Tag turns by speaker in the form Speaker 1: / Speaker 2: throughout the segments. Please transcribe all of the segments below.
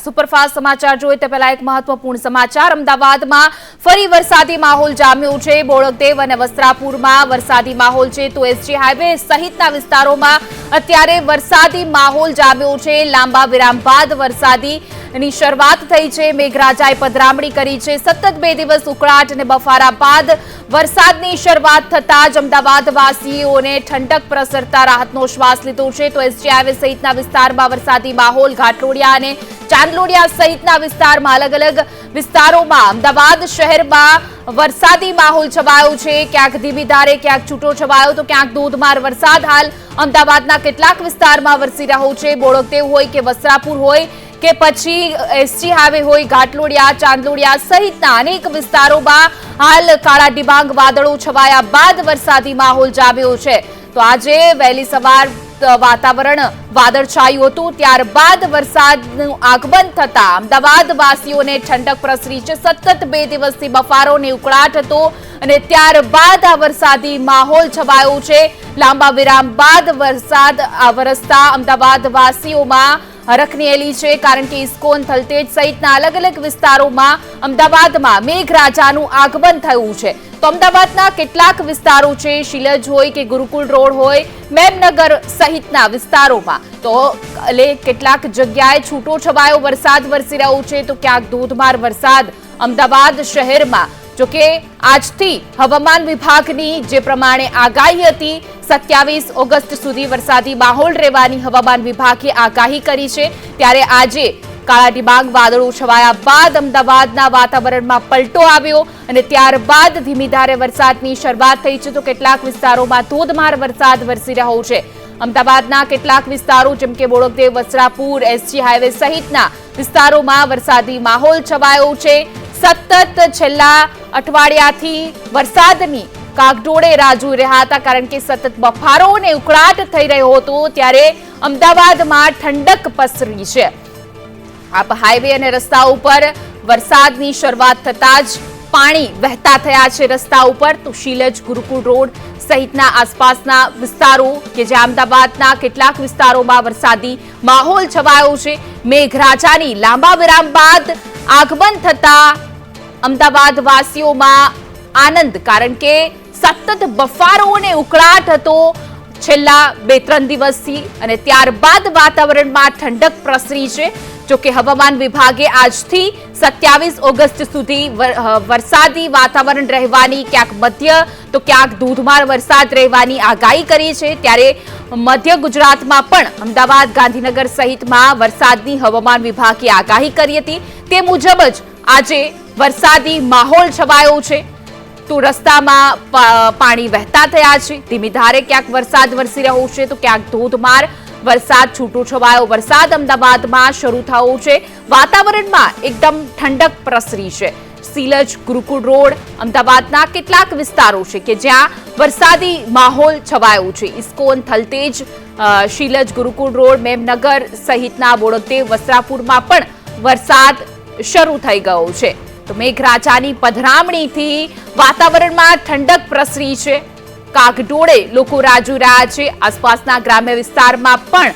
Speaker 1: Superfast સમાચાર જોઈએ તે પહેલા એક મહત્વપૂર્ણ સમાચાર. અમદાવાદમાં ફરી વરસાદી માહોલ જામ્યો છે. બોળકદેવ અને વસ્ત્રાપુરમાં વરસાદી માહોલ છે તો એસજી હાઈવે સહિતના વિસ્તારોમાં અત્યારે વરસાદી માહોલ જામ્યો છે. લાંબા વિરામ બાદ વરસાદી ની શરૂઆત થઈ છે. મેઘરાજાએ પધરામણી કરી છે. સતત બે દિવસ ઉકળાટ અને બફારા બાદ વરસાદની શરૂઆત થતા જ અમદાવાદવાસીઓને ઠંડક પ્રસરતા રાહતનો શ્વાસ લીધો છે. તો એસજી સહિતના વિસ્તારમાં વરસાદી માહોલ ઘાટલોડિયા અને ચાંદલોડિયા સહિતના વિસ્તારમાં અલગ અલગ વિસ્તારોમાં અમદાવાદ શહેરમાં વરસાદી માહોલ છવાયો છે. ક્યાંક ધીમી ધારે, ક્યાંક છૂટો છવાયો. તો ક્યાંક ધોધમાર વરસાદ હાલ અમદાવાદના કેટલાક વિસ્તારમાં વરસી રહ્યો છે. બોળકદેવ હોય કે વસ્ત્રાપુર હોય કે પછી એસજી હાઈવે હોય, ઘાટલોડિયા, ચાંદલોડિયા સહિતના અનેક વિસ્તારોમાં હાલ કાળા ડિબાંગ, વાદળો છવાયા બાદ વરસાદી માહોલ જામ્યો છે. તો આજે વહેલી સવાર વાતાવરણ વાદળછાયું હતું. ત્યારબાદ વરસાદનું આગમન થતા અમદાવાદ વાસીઓને ઠંડક પ્રસરી છે. સતત બે દિવસથી બફારોને ઉકળાટ હતો અને ત્યારબાદ આ વરસાદી માહોલ છવાયો છે. લાંબા વિરામ બાદ વરસાદ વરસતા અમદાવાદ વાસીઓમાં હરખની છે, કારણ કે ઇસ્કોન થલતેજ સહિતના અલગ અલગ વિસ્તારોમાં અમદાવાદમાં મેઘરાજાનું આગમન થયું છે. તો અમદાવાદના કેટલાક વિસ્તારો છે, શિલજ હોય કે ગુરુકુળ રોડ હોય, મેમનગર સહિતના વિસ્તારોમાં. તો એટલે કેટલાક જગ્યાએ છૂટો છવાયો વરસાદ વરસી રહ્યો છે, તો ક્યાંક ધોધમાર વરસાદ અમદાવાદ શહેરમાં જોકે આજથી હવામાન વિભાગની જે પ્રમાણે આગાહી હતી, સત્યાવીસ ઓગસ્ટ સુધી વરસાદી માહોલ રહેવાની હવામાન વિભાગે આગાહી કરી છે. ત્યારે આજે કાળા ડિબાંગ વાદળો છવાયા બાદ અમદાવાદના વાતાવરણમાં પલટો આવ્યો અને ત્યારબાદ ધીમી ધારે વરસાદની શરૂઆત થઈ છે. તો કેટલાક વિસ્તારોમાં ધોધમાર વરસાદ વરસી રહ્યો છે. અમદાવાદના કેટલાક વિસ્તારો, જેમ કે બોડકદેવ, વસ્ત્રાપુર, એસજી હાઈવે સહિતના વિસ્તારોમાં વરસાદી માહોલ છવાયો છે. સતત છેલ્લા અઠવાડિયાથી વરસાદની કાગડોળે રાહ જોઈ રહ્યા હતા કારણ કે સતત બફારો અને ઉકળાટ થઈ રહ્યો હતો ત્યારે અમદાવાદમાં ઠંડક પસરી છે. આપ હાઈવે અને રસ્તા ઉપર વરસાદની શરૂઆત થતા જ પાણી વહેતા થયા છે. રસ્તા ઉપર તો શીલજ ગુરુકુળ રોડ સહિતના આસપાસના વિસ્તારો કે જે અમદાવાદના કેટલાક વિસ્તારોમાં વરસાદી માહોલ છવાયો છે. મેઘરાજાની લાંબા વિરામ બાદ આગમન થતા અમદાવાદ વાસીઓમાં આનંદ, કારણ કે સતત બફારો અને ઉકળાટ હતો છેલ્લા બે ત્રણ દિવસથી અને ત્યારબાદ વાતાવરણમાં ઠંડક પ્રસરી છે. જોકે હવામાન વિભાગે આજથી સત્યાવીસ ઓગસ્ટ સુધી વરસાદી વાતાવરણ રહેવાની ક્યાંક મધ્ય, તો ક્યાંક ધોધમાર વરસાદ રહેવાની આગાહી કરી છે. ત્યારે મધ્ય ગુજરાતમાં પણ અમદાવાદ, ગાંધીનગર સહિતમાં વરસાદની હવામાન વિભાગે આગાહી કરી હતી. તે મુજબ જ આજે વરસાદી માહોલ છવાયો છે. તો રસ્તામાં પાણી વહેતા થયા છે. ધીમી ધારે ક્યાંક વરસાદ વરસી રહ્યો છે, તો ક્યાંક ધોધમાર વરસાદ છૂટો છવાયો. વરસાદ અમદાવાદમાં શરૂ થયો છે. વાતાવરણમાં એકદમ ઠંડક પ્રસરી છે. સિલજ, ગુરુકુળ રોડ, અમદાવાદના કેટલાક વિસ્તારો છે કે જ્યાં વરસાદી માહોલ છવાયો છે. ઇસ્કોન, થલતેજ શીલજ, ગુરુકુળ રોડ, મેમનગર સહિતના બોડોદેવ વસ્ત્રાપુરમાં પણ વરસાદ શરૂ થઈ ગયો છે. તો મેઘરાજાની પધરામણીથી વાતાવરણમાં ઠંડક પ્રસરી છે. કાગડોળે લોકો રાહ જોઈ રહ્યા છે. આસપાસના ગ્રામ્ય વિસ્તારમાં પણ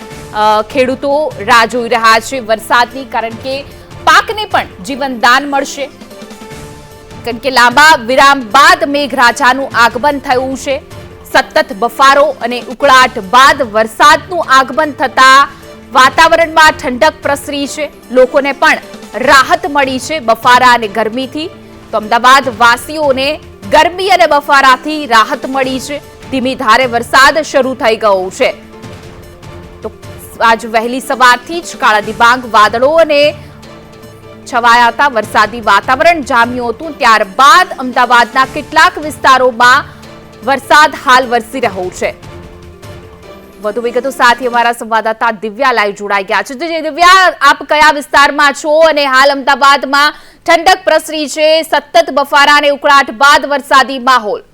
Speaker 1: ખેડૂતો રાહ જોઈ રહ્યા છે વરસાદની, કારણ કે પાકને પણ જીવનદાન મળશે. કારણ કે લાંબા વિરામ બાદ મેઘરાજાનું આગમન થયું છે. સતત બફારો અને ઉકળાટ બાદ વરસાદનું આગમન થતા વાતાવરણમાં ઠંડક પ્રસરી છે. લોકોને પણ રાહત મળી છે બફારા અને ગરમીથી. તો અમદાવાદ વાસીઓને ગરમી અને બફારાથી રાહત મળી છે. ધીમી ધારે વરસાદ શરૂ થઈ ગયો છે. તો આજ વહેલી સવારથી જ કાળા દિબાંગ, વાદળો અને છવાયા હતા વરસાદી વાતાવરણ જામ્યું હતું. ત્યારબાદ અમદાવાદના કેટલાક વિસ્તારોમાં વરસાદ હાલ વરસી રહ્યો છે. વધુ વિગતો સાથે અમારા સંવાદદાતા દિવ્યા લાઈવ જોડાઈ ગયા છે. દિવ્યા, આપ કયા વિસ્તારમાં છો અને હાલ અમદાવાદમાં ઠંડક પ્રસરી છે, સતત બફારા અને ઉકળાટ બાદ વરસાદી માહોલ.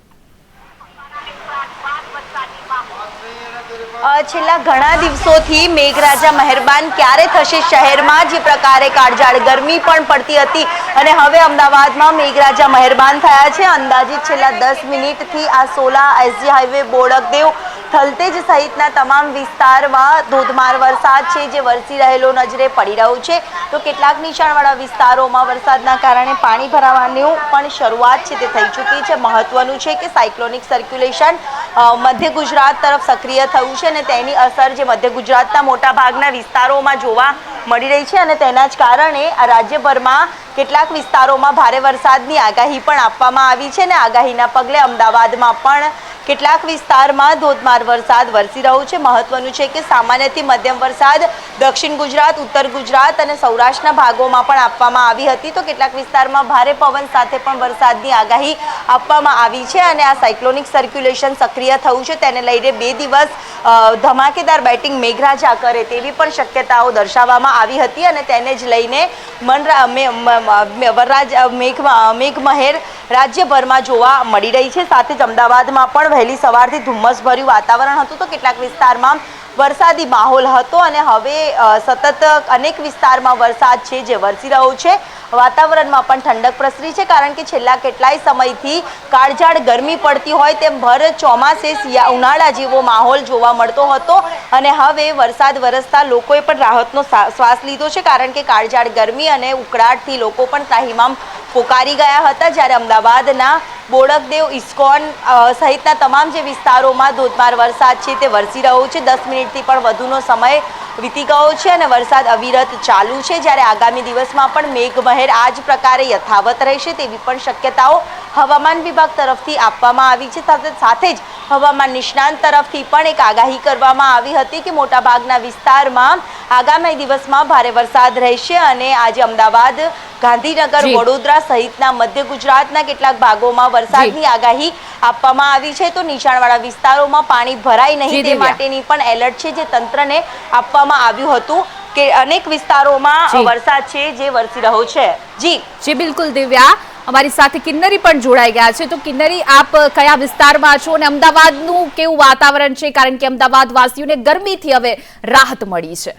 Speaker 2: છેલ્લા ઘણા દિવસોથી મેઘરાજા મહેરબાન ક્યારે થશે શહેરમાં? જે પ્રકારે કાળઝાળ ગરમી પણ પડતી હતી અને હવે અમદાવાદમાં મેઘરાજા મહેરબાન થયા છે. અંદાજિત છેલ્લા દસ મિનિટથી આ સોલા, એસજી હાઈવે, બોડકદેવ થલતેજ સહિતના તમામ વિસ્તારમાં ધોધમાર વરસાદ છે, જે વરસી રહેલો નજરે પડી રહ્યો છે. તો કેટલાક નીચાણવાળા વિસ્તારોમાં વરસાદના કારણે પાણી ભરાવાની પણ શરૂઆત છે, તે થઈ ચૂકી છે. મહત્વનું છે કે સાયક્લોનિક સર્ક્યુલેશન મધ્ય ગુજરાત તરફ સક્રિય થયું છે અને તેની અસર જે મધ્ય ગુજરાતના મોટાભાગના વિસ્તારોમાં જોવા મળી રહી છે અને તેના જ કારણે આ રાજ્યભરમાં કેટલાક વિસ્તારોમાં ભારે વરસાદની આગાહી પણ આપવામાં આવી છે અને આગાહીના પગલે અમદાવાદમાં પણ કેટલાક વિસ્તારમાં ધોધમાર વરસાદ વરસી રહ્યો છે. મહત્વનું છે કે સામાન્યથી મધ્યમ વરસાદ દક્ષિણ ગુજરાત, ઉત્તર ગુજરાત અને સૌરાષ્ટ્રના ભાગોમાં પણ આપવામાં આવી હતી. તો કેટલાક વિસ્તારમાં ભારે પવન સાથે પણ વરસાદની આગાહી આપવામાં આવી છે અને આ સાયક્લોનિક સર્ક્યુલેશન સક્રિય થયું છે. તેને લઈને બે દિવસ ધમાકેદાર બેટિંગ મેઘરાજા કરે તેવી પણ શક્યતાઓ દર્શાવવામાં આવી હતી અને તેને જ લઈને મનરા, મે- મ- મ- વરરાજ મેઘ મેઘમહેર રાજ્યભરમાં જોવા મળી રહી છે. સાથે જ અમદાવાદમાં પણ વહેલી સવારથી ધુમ્મસભર્યું વાતાવરણ હતું તો કેટલાક વિસ્તારમાં વરસાદી માહોલ હતો અને હવે સતત અનેક વિસ્તારમાં વરસાદ છે જે વરસી રહ્યો છે. વાતાવરણમાં પણ ઠંડક પ્રસરી છે, કારણ કે છેલ્લા કેટલાય સમયથી કાળઝાળ ગરમી પડતી હોય તેમ ભર ચોમાસે શિયા- ઉનાળા જેવો માહોલ જોવા મળતો હતો અને હવે વરસાદ વરસતા લોકોએ પણ રાહતનો શ્વાસ લીધો છે, કારણ કે કાળઝાળ ગરમી અને ઉકળાટથી લોકો પણ તાહીમામ પોકારી ગયા હતા, જ્યારે અમદાવાદના બોડકદેવ ઇસ્કોન સહિતના તમામ જે વિસ્તારોમાં ધોધમાર વરસાદ છે તે વરસી રહ્યો છે. દસ મિનિટથી પણ વધુનો સમય વીતી ગયો છે અને વરસાદ અવિરત ચાલુ છે, જ્યારે આગામી દિવસમાં પણ મેઘમહેર આ જ પ્રકારે યથાવત રહેશે તેવી પણ શક્યતાઓ હવામાન વિભાગ તરફથી આપવામાં આવી છે. સાથે સાથે જ હવામાન નિષ્ણાંત તરફથી પણ એક આગાહી કરવામાં આવી હતી કે મોટાભાગના વિસ્તારમાં આગામી દિવસમાં ભારે વરસાદ રહેશે અને આજે અમદાવાદ ગાંધીનગર વડોદરા સહિતના મધ્ય ગુજરાતના કેટલાક ભાગોમાં વરસાદની આગાહી આપવામાં આવી છે. તો નીચાણવાળા વિસ્તારોમાં પાણી ભરાય નહીં તે માટેની પણ એલર્ટ છે જે તંત્રને આપવામાં આવ્યું હતું. કે અનેક વિસ્તારોમાં વરસાદ છે જે વરસી રહ્યો છે. જી.
Speaker 1: જી બિલકુલ દિવ્યા. અમારી સાથે કિન્નરી પણ જોડાઈ ગયા છે. તો કિન્નરી આપ કયા વિસ્તારમાં છો અને અમદાવાદનું કેવું વાતાવરણ છે? કારણ કે અમદાવાદ વાસીઓને ગરમીથી હવે રાહત મળી છે.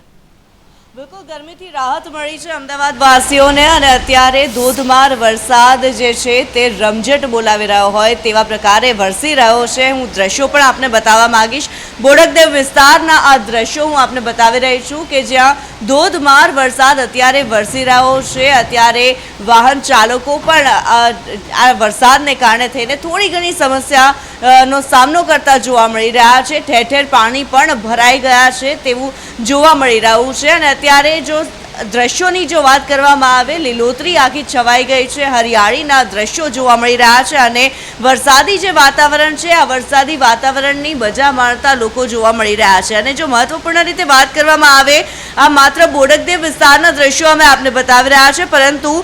Speaker 3: બિલકુલ ગરમીથી રાહત મળી છે અમદાવાદ વાસીઓને અને અત્યારે ધોધમાર વરસાદ જે છે તે રમઝટ બોલાવી રહ્યો હોય તેવા પ્રકારે વરસી રહ્યો છે. હું દ્રશ્યો પણ આપને બતાવવા માંગીશ. બોડકદેવ વિસ્તારના આ દ્રશ્યો હું આપને બતાવી રહી છું કે જ્યાં ધોધમાર વરસાદ. અત્યારે વરસી રહ્યો છે. અત્યારે વાહન ચાલકો પણ આ વરસાદને કારણે થઈને થોડી ઘણી સમસ્યા નો સામનો કરતા જોવા મળી રહ્યા છે. ઠેર ઠેર પાણી પણ ભરાઈ ગયા છે તેવું જોવા મળી રહ્યું છે. અને અત્યારે જો દ્રશ્યોની જો વાત કરવામાં આવે, લીલોતરી આખી છવાઈ ગઈ છે. હરિયાળીના દ્રશ્યો જોવા મળી રહ્યા છે અને વરસાદી જે વાતાવરણ છે, આ વરસાદી વાતાવરણની મજા માણતા લોકો જોવા મળી રહ્યા છે. અને જો મહત્વપૂર્ણ રીતે વાત કરવામાં આવે, આ માત્ર બોડકદેવ વિસ્તારના દ્રશ્યો અમે આપને બતાવી રહ્યા છે, પરંતુ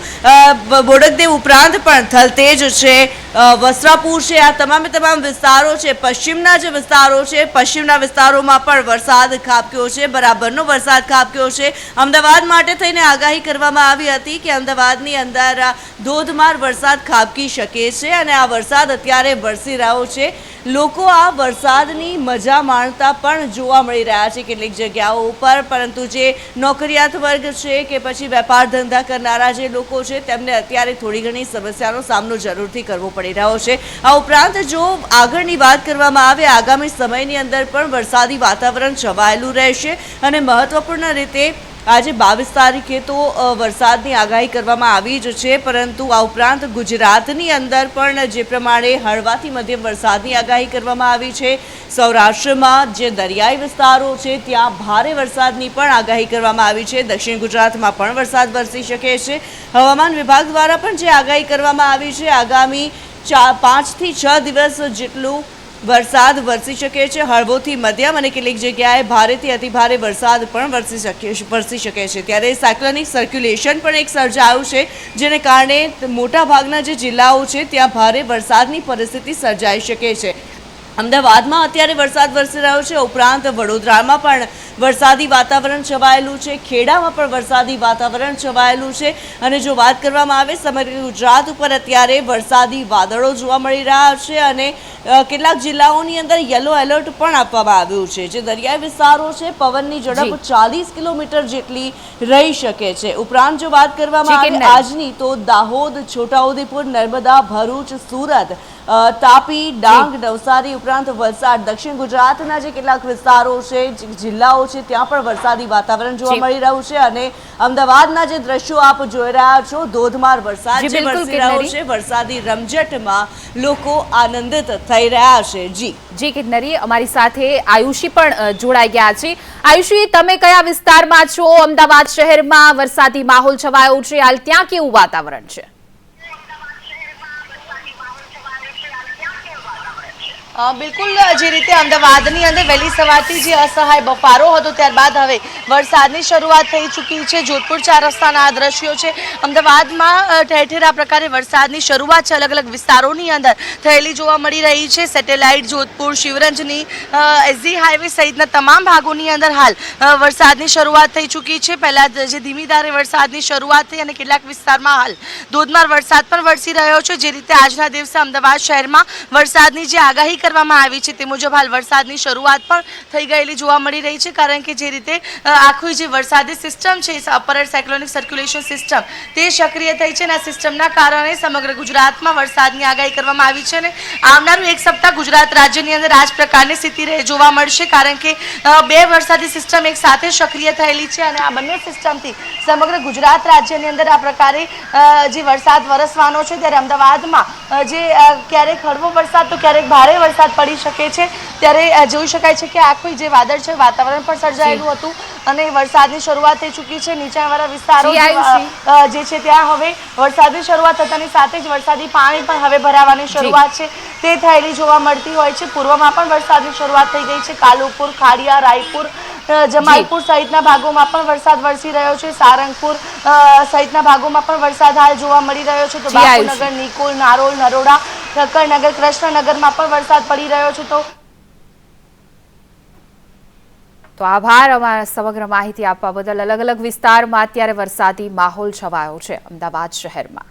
Speaker 3: બોડકદેવ ઉપરાંત પણ થલતેજ છે. વસ્ત્રાપુર છે, આ તમામે તમામ વિસ્તારો છે, પશ્ચિમના જે વિસ્તારો છે, પશ્ચિમના વિસ્તારોમાં પણ વરસાદ ખાબક્યો છે, બરાબરનો વરસાદ ખાબક્યો છે. અમદાવાદ માટે થઈને આગાહી કરવામાં આવી હતી કે અમદાવાદની અંદર ધોધમાર વરસાદ ખાબકી શકે છે અને આ વરસાદ અત્યારે વરસી રહ્યો છે. લોકો આ વરસાદની મજા માણતા પણ જોવા મળી રહ્યા છે કેટલીક જગ્યાઓ ઉપર, પરંતુ જે નોકરિયાત વર્ગ છે કે પછી વેપાર ધંધા કરનારા જે લોકો છે, તેમને અત્યારે થોડી ઘણી સમસ્યાનો સામનો જરૂરથી કરવો પડી રહ્યો છે. આ ઉપરાંત જો આગળની વાત કરવામાં આવે, આગામી સમયની અંદર પણ વરસાદી વાતાવરણ છવાયેલું રહેશે અને મહત્વપૂર્ણ રીતે આજે બાવીસ તારીખે તો વરસાદની આગાહી કરવામાં આવી જ છે. પરંતુ આ ઉપરાંત ગુજરાતની અંદર પણ જે પ્રમાણે હળવાથી મધ્યમ વરસાદની આગાહી કરવામાં આવી છે. સૌરાષ્ટ્રમાં જે દરિયાઈ વિસ્તારો છે, ત્યાં ભારે વરસાદની પણ આગાહી કરવામાં આવી છે. દક્ષિણ ગુજરાતમાં પણ વરસાદ વરસી શકે છે. હવામાન વિભાગ દ્વારા પણ જે આગાહી કરવામાં આવી છે, આગામી ચાર પાંચથી છ દિવસ જેટલું વરસાદ વરસી શકે છે. હળવોથી મધ્યમ અને કેટલીક જગ્યાએ ભારેથી અતિભારે વરસાદ પણ વરસી શકે વરસી શકે છે. ત્યારે સાયક્લોનિક સર્ક્યુલેશન પણ એક સર્જાયું છે, જેને કારણે મોટા ભાગના જે જિલ્લાઓ છે, ત્યાં ભારે વરસાદની પરિસ્થિતિ સર્જાઈ શકે છે. અમદાવાદમાં અત્યારે વરસાદ વરસી રહ્યો છે. ઉપરાંત વડોદરામાં પણ વરસાદી વાતાવરણ છવાયેલું છે. ખેડામાં પણ વરસાદી વાતાવરણ છવાયેલું છે. અને જો વાત કરવામાં આવે સમગ્ર ગુજરાત ઉપર અત્યારે વરસાદી વાદળો જોવા મળી રહ્યા છે અને કેટલાક જિલ્લાઓની અંદર યલો એલર્ટ પણ આપવામાં આવ્યું છે. જે દરિયાઈ વિસ્તારો છે પવનની ઝડપ ચાલીસ કિલોમીટર જેટલી રહી શકે છે. ઉપરાંત જો વાત કરવામાં આવે. આજની તો દાહોદ છોટાઉદેપુર નર્મદા ભરૂચ સુરત તાપી ડાંગ નવસારી ઉપરાંત વલસાડ દક્ષિણ ગુજરાતના જે કેટલાક વિસ્તારો છે જિલ્લાઓ છે ત્યાં પણ વરસાદી વાતાવરણ જોવા મળી રહ્યું છે અને અમદાવાદના જે દ્રશ્યો આપ જોઈ રહ્યા છો ધોધમાર વરસાદ
Speaker 1: જી,
Speaker 3: વરસી રહ્યો છે વરસાદી રમઝટમાં લોકો આનંદિત થઈ રહ્યા છે. જી.
Speaker 1: જી કિન્નરી અમારી સાથે આયુષી પણ જોડાઈ ગયા છે. આયુષી તમે કયા વિસ્તારમાં છો? અમદાવાદ શહેરમાં વરસાદી માહોલ છવાયો છે. હાલ ત્યાં કેવું વાતાવરણ છે?
Speaker 4: બિલકુલ, જે રીતે અમદાવાદની અંદર વહેલી સવારથી જે અસહાય બફારો હતો, ત્યારબાદ હવે વરસાદની શરૂઆત થઈ ચૂકી છે. જોધપુર ચાર રસ્તાના આ દ્રશ્યો છે. અમદાવાદમાં ઠેર ઠેર આ પ્રકારે વરસાદની શરૂઆત છે. અલગ અલગ વિસ્તારોની અંદર થયેલી જોવા મળી રહી છે. Satellite Jodhpur, Shivranjani SG highway સહિતના તમામ ભાગોની અંદર હાલ વરસાદની શરૂઆત થઈ ચૂકી છે. પહેલાં જે ધીમી વરસાદની શરૂઆત થઈ અને કેટલાક વિસ્તારમાં હાલ ધોધમાર વરસાદ પણ વરસી રહ્યો છે. જે રીતે આજના દિવસે અમદાવાદ શહેરમાં વરસાદની જે આગાહી કરવામાં આવી છે તે મુજબ હાલ વરસાદની શરૂઆત પણ થઈ ગયેલી જોવા મળી રહી છે, કારણ કે જે રીતે આખું જે વરસાદી સિસ્ટમ છે અપર સાયક્લોનિક સર્ક્યુલેશન સિસ્ટમ, તે સક્રિય થઈ છે અને આ સિસ્ટમના કારણે સમગ્ર ગુજરાતમાં વરસાદની આગાહી કરવામાં આવી છે અને આવનારું એક સપ્તાહ ગુજરાત રાજ્યની અંદર આ જ પ્રકારની સ્થિતિ રહે જોવા મળશે, કારણ કે બે વરસાદી સિસ્ટમ એક સાથે સક્રિય થયેલી છે અને આ બંને સિસ્ટમથી સમગ્ર ગુજરાત રાજ્યની અંદર આ પ્રકારે જે વરસાદ વરસવાનો છે, ત્યારે અમદાવાદમાં જે ક્યારેક હળવો વરસાદ, તો ક્યારેક ભારે વરસાદ પડી શકે છે. ત્યારે જોઈ શકાય છે કે આખું જે વાદળ છે વાતાવરણ પણ સર્જાયેલું હતું અને વરસાદની શરૂઆત થઈ ચૂકી છે. નીચાણવાળા વિસ્તારો
Speaker 1: જે,
Speaker 4: છે ત્યાં હવે વરસાદની શરૂઆત થતાની સાથે જ વરસાદી પાણી પણ હવે ભરાવાની શરૂઆત છે. તે થયેલી જોવા મળતી હોય છે. પૂર્વમાં પણ વરસાદની શરૂઆત થઈ ગઈ છે. કાલુપુર ખાડિયા રાયપુર જમાલપુર સહિતના ભાગોમાં પણ વરસાદ વરસી રહ્યો છે. સારંગપુર સહિતના ભાગોમાં પણ વરસાદ હાલ જોવા મળી રહ્યો છે. તો. બાપુનગર નિકોલ નારોલ નરોડા ઠક્કરનગર કૃષ્ણનગરમાં પણ વરસાદ પડી રહ્યો છે તો?
Speaker 1: તો આભાર અમારા સમગ્ર માહિતી આપવા બદલ. અલગ અલગ વિસ્તારમાં અત્યારે વરસાદી માહોલ છવાયો છે. અમદાવાદ શહેરમાં.